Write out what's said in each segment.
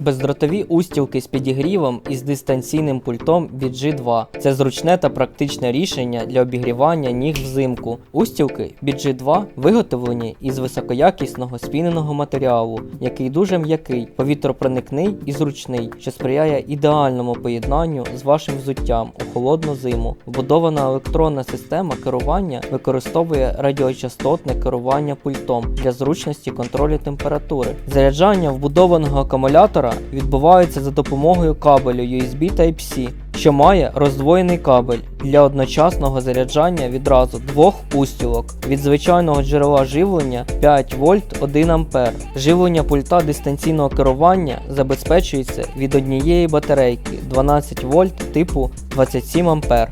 Бездротові устілки з підігрівом і з дистанційним пультом від G2. Це зручне та практичне рішення для обігрівання ніг взимку. Устілки від G2 виготовлені із високоякісного спіненого матеріалу, який дуже м'який, повітропроникний і зручний, що сприяє ідеальному поєднанню з вашим взуттям у холодну зиму. Вбудована електронна система керування використовує радіочастотне керування пультом для зручності контролю температури. Заряджання вбудованого акумулятора відбувається за допомогою кабелю USB Type-C, що має роздвоєний кабель для одночасного заряджання відразу двох устілок від звичайного джерела живлення 5 вольт 1 ампер. Живлення пульта дистанційного керування забезпечується від однієї батарейки 12 вольт типу 27 ампер.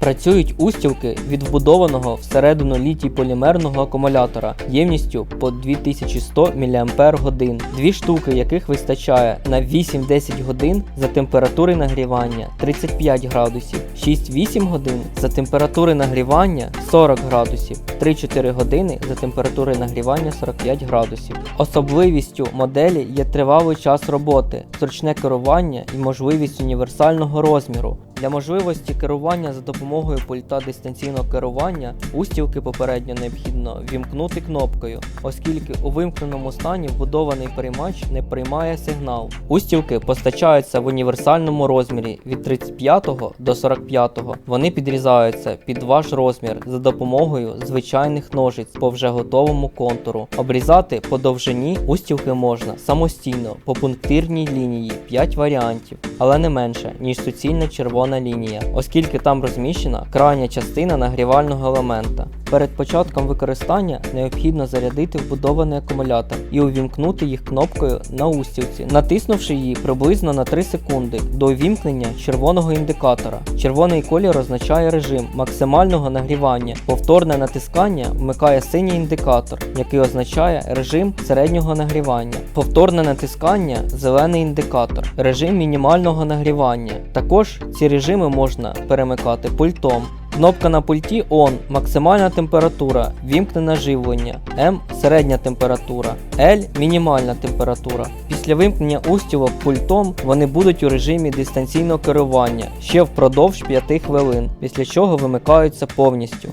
Працюють устілки від вбудованого всередину літій полімерного акумулятора ємністю по 2100 мАч, дві штуки яких вистачає на 8-10 годин за температури нагрівання 35 градусів, 6-8 годин за температури нагрівання 40 градусів, 3-4 години за температури нагрівання 45 градусів. Особливістю моделі є тривалий час роботи, зручне керування і можливість універсального розміру. Для можливості керування за допомогою пульта дистанційного керування устілки попередньо необхідно вімкнути кнопкою, оскільки у вимкненому стані вбудований приймач не приймає сигнал. Устілки постачаються в універсальному розмірі від 35 до 45. Вони підрізаються під ваш розмір за допомогою звичайних ножиць по вже готовому контуру. Обрізати по довжині устілки можна самостійно по пунктирній лінії 5 варіантів, але не менше, ніж суцільна червона лінія, оскільки там розміщена крайня частина нагрівального елемента. Перед початком використання необхідно зарядити вбудований акумулятор і увімкнути їх кнопкою на устілці, натиснувши її приблизно на 3 секунди до увімкнення червоного індикатора. Червоний колір означає режим максимального нагрівання. Повторне натискання вмикає синій індикатор, який означає режим середнього нагрівання. Повторне натискання зелений індикатор, режим мінімального нагрівання. Також ці режими можна перемикати пультом. Кнопка на пульті ON максимальна температура, вімкнене живлення, M середня температура, L мінімальна температура. Після вимкнення устілок пультом вони будуть у режимі дистанційного керування ще впродовж 5 хвилин, після чого вимикаються повністю.